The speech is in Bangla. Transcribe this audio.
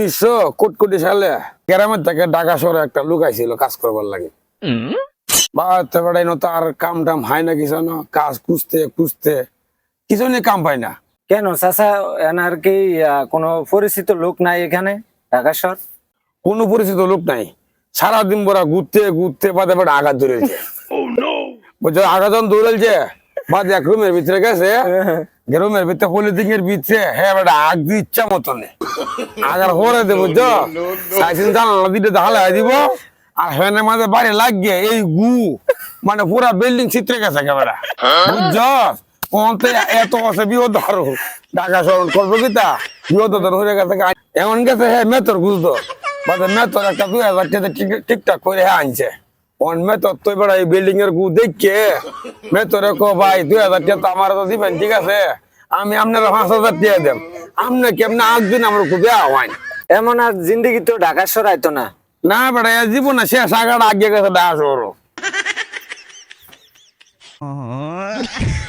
উনিশশো কোটি সালে গ্রামের থেকে ঢাকা শহরে একটা লোক আইছিল কাজ করবার লাগে। বাড়াতে বেড়াই তো আর কাম টাম হয় না কিছু না কাজ খুঁজতে খুঁজতে কিছু নিয়ে কাম পাই না। কেন চাচা এনার কি কোনো পরিচিত লোক নাই এখানে ঢাকা শহর? কোনো পরিচিত লোক নাই। সারাদিন বড়া ঘুরতে ঘুরতে বাদে বেড়া আঘাত ধরেছে বুঝছ আঘাত যখন দৌড়েছে বাদে এক রুমের ভিতরে গেছে রুমের ভিতরে পলিথিন এর ভিতরে হ্যাঁ বেটা, আগ দিয়ে ইচ্ছা মতন। আগার হরে দেবো বুঝছ সাইসিন জানালা দিব। আর হেনে মাঝে বাড়ি লাগিয়ে এই গু মানে পুরা বিল্ডিং চিত্রে গেছে কেবারা বুঝছ? কোনতে এত আছে বিপদ ধরো ঢাকা শহর করব কি তা? বিপদ ধর হয়ে গেছে এমন গেছে হ্যাঁ মেতর মেতর একটা দুই হাজার ঠিকঠাক করে হ্যাঁ আনছে। অন মেতর তুই বেড়া এই বিল্ডিং এর গু দেখে মেতরে কো ভাই দুই হাজার টাকা তো আমার তো দিবেন ঠিক আছে? আমি আপনার পাঁচ হাজার টাকা দেব। আপনি কেমনে আসবেন আমার খুব দেওয়া হয় এমন আর জিন্দগি তো ঢাকা শহর আইতো না। না বেটা এ জীবন না শেষ আগার আগে গেছে ঢাকা শহর